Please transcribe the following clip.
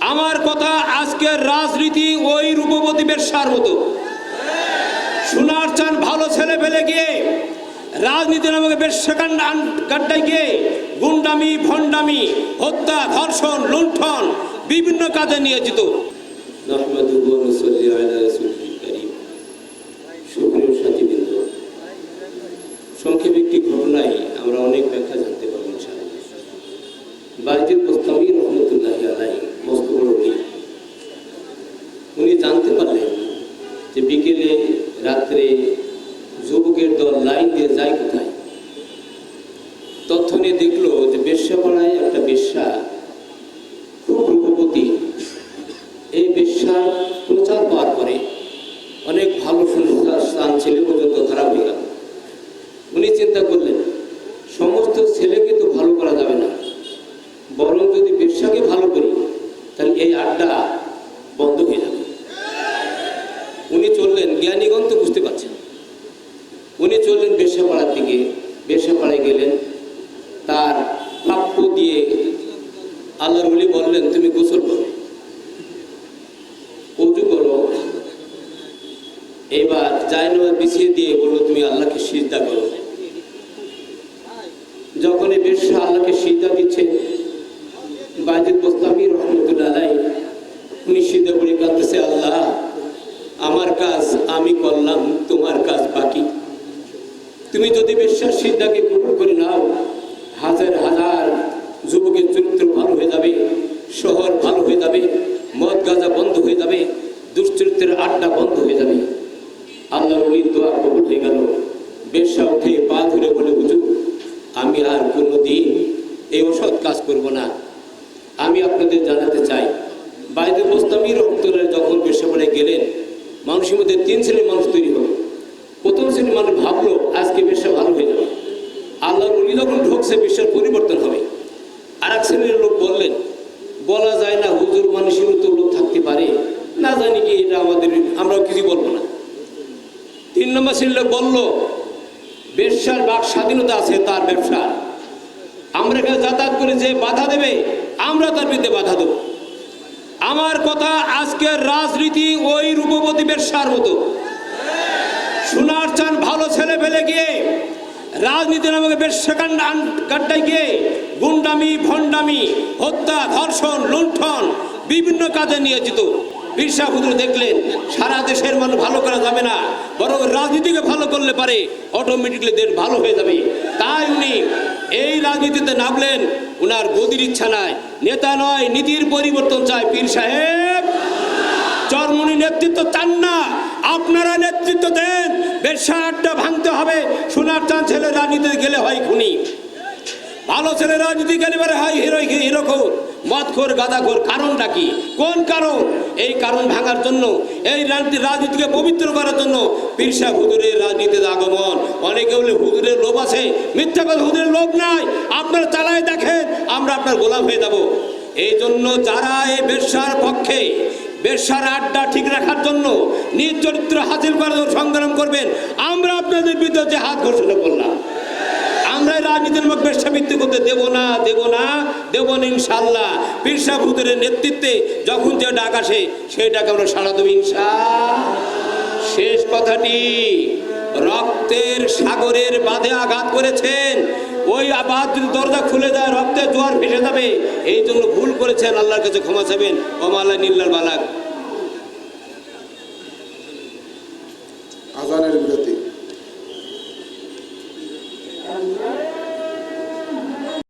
আমার কথা আজকের রাজনীতি ওই রূপবতী বেশ্যার মতো। সোনার চান ভালো ছেলে ফেলে গিয়ে, রাজনীতি নামকে বেশ্যাকাণ্ড কাড্ডায় গিয়ে গুন্ডামি, ভণ্ডামি, হত্যা, ধর্ষণ, লুণ্ঠন বিভিন্ন কাজে নিয়োজিত। সুপ্রিয় একটি ঘটনায় আমরা অনেক ব্যাখ্যা জানতে পারব বাইজিদ গোস্তামি রহমতুল্লাহ আলাই মস্ত বড় উনি উনি জানতে পারলেন যে বিকেলে রাত্রে যুবকের দল লাইন দিয়ে যায় কোথায়? তথ্য নিয়ে দেখল যে বেশ্যাপাড়ায় একটা বেশ্যা, খুব রূপবতী। এই বেশ্যার প্রচার পাওয়ার পরে অনেক ভালো সুন্দর স্থান ছেলে পর্যন্ত খারাপ হয়ে গেল। উনি চিন্তা করলেন, সমস্ত ছেলেকে তো ভালো করা যাবে না। বরং যদি বেশ্যাকে ভালো করি, তাহলে এই আড্ডা বন্ধ হয়ে যাবে। উনি চললেন, জ্ঞানীগণ তো বুঝতে চললেন বেশ্যাপাড়ার দিকে বেশ্যাপাড়ায় গেলেন। তার প্রাপ্য দিয়ে আল্লাহর উলি বললেন, তুমি গোসল করো অজু করো। এবার জায়নামাজ বিছিয়ে দিয়ে বলল, তুমি আল্লাহকে সিজদা করো। যখন এই বেশ্যা আল্লাহকে সিদ্ধা দিচ্ছে, বাজিদ মোস্তামি রহমতুল্লাহ উনি সিদ্ধা করে কাঁদতেছে, আল্লাহ, আমার কাজ আমি করলাম, তোমার কাজ বাকি। তুমি যদি বিশ্বাস সিদ্ধাকে কবুল করে নাও, হাজার হাজার যুবকের চরিত্র ভালো হয়ে যাবে, শহর ভালো হয়ে যাবে, মদ গাঁজা বন্ধ হয়ে যাবে, দুশ্চরিত্রের আড্ডা বন্ধ হয়ে যাবে। আল্লাহ অলির দোয়া কবুল হয়ে গেল। বেশ্যা উঠে পা ধরে বলে, হুজুর, আমি আর কোনো দিন এই অসৎ কাজ করব না। আমি আপনাদের জানাতে চাই। বাইরে মোস্তামি রহমতুল্লাহ যখন বেশ্যা গেলেন, মানুষের মধ্যে তিন শ্রেণির মানুষ তৈরি হবে প্রথম শ্রেণির মানুষ ভাবলো আজকে বেশ্যা ভালো হয়ে যাবে আল্লাহর উনি যখন বিশ্বের পরিবর্তন হবে। আর এক শ্রেণির লোক বললেন, বলা যায় না হুজুর মানুষের তো লোক থাকতে পারে। না জানি কি এটা আমাদের, আমরাও কিছু বলব না। তিন নম্বর শ্রেণির লোক বলল, ব্যবসার বাক স্বাধীনতা আছে, তার ব্যবসা। আমরা এখানে যাতায়াত করে যে বাধা দেবে, আমরা তার বিরুদ্ধে বাধা দেবো। আমার কথা আজকের রাজনীতি ওই রূপবতী ব্যবসার মতো। সোনার চান ভালো ছেলে রাজনীতি নামকে বেশ্যাকাণ্ড কাড্ডায় গিয়ে গুন্ডামি, ভণ্ডামি, হত্যা, ধর্ষণ, লুণ্ঠন বিভিন্ন কাজে নিয়োজিত। বিরসা হুজুর দেখলেন, সারা দেশের মানুষ ভালো করা যাবে না, বরং রাজনীতিকে ভালো করলে পারে অটোমেটিকলি দেশ ভালো হয়ে যাবে। তাই উনি এই রাজনীতিতে নামলেন, উনার গদির ইচ্ছা নাই। নেতা নয়, নীতির পরিবর্তন চায় পীর সাহেব। চরমুনি নেতৃত্ব চান না। আপনারা নেতৃত্ব দেন। ব্যবসা আড্ডা ভাঙতে হবে। সোনার চান ছেলে রাজনীতিতে গেলে হয় খুনি। ভালো ছেলে রাজনীতি গেলে পরে হয় হিরো হিরোখোর, মদখোর, গাদাখোর। কারণটা কি? কোন কারণ? এই কারণ ভাঙার জন্য, এই রাজনীতি রাজনীতিকে পবিত্র করার জন্য পীরসা হুজুরের রাজনীতিতে আগমন। অনেকে বলে হুজুরের লোভ আছে। মিথ্যা কথা হুজুরের লোভ নাই। আপনারা চালায় দেখেন, আমরা আপনার গোলাম হয়ে যাব। এই জন্য যারা এই ব্যবসার পক্ষে ব্যবসার আড্ডা ঠিক রাখার জন্য নিজ চরিত্র হাসিল করার সংগ্রাম করবেন। আমরা আপনাদের বিরুদ্ধে হাত ঘোষণা করলাম, আমরা রাজনীতির মুখ বেশ্যাবৃত্তি করতে দেবো না দেবো না, দেব না ইনশাল্লাহ পিরসা ভূতের নেতৃত্বে যখন যে ডাক আসে, সেই ডাক আমরা সাড়া দেবো ইনশা শেষ কথাটি। রক্তের সাগরের বাঁধে আঘাত করেছেন। ওই আবাদ যদি দরজা খুলে দেয়, রক্তের জোয়ার ভেসে যাবে। এই জন্য ভুল করেছেন, আল্লাহর কাছে ক্ষমা চাবেন ওমাল্লা নিল্লার বালাক। আজানের বিরতি।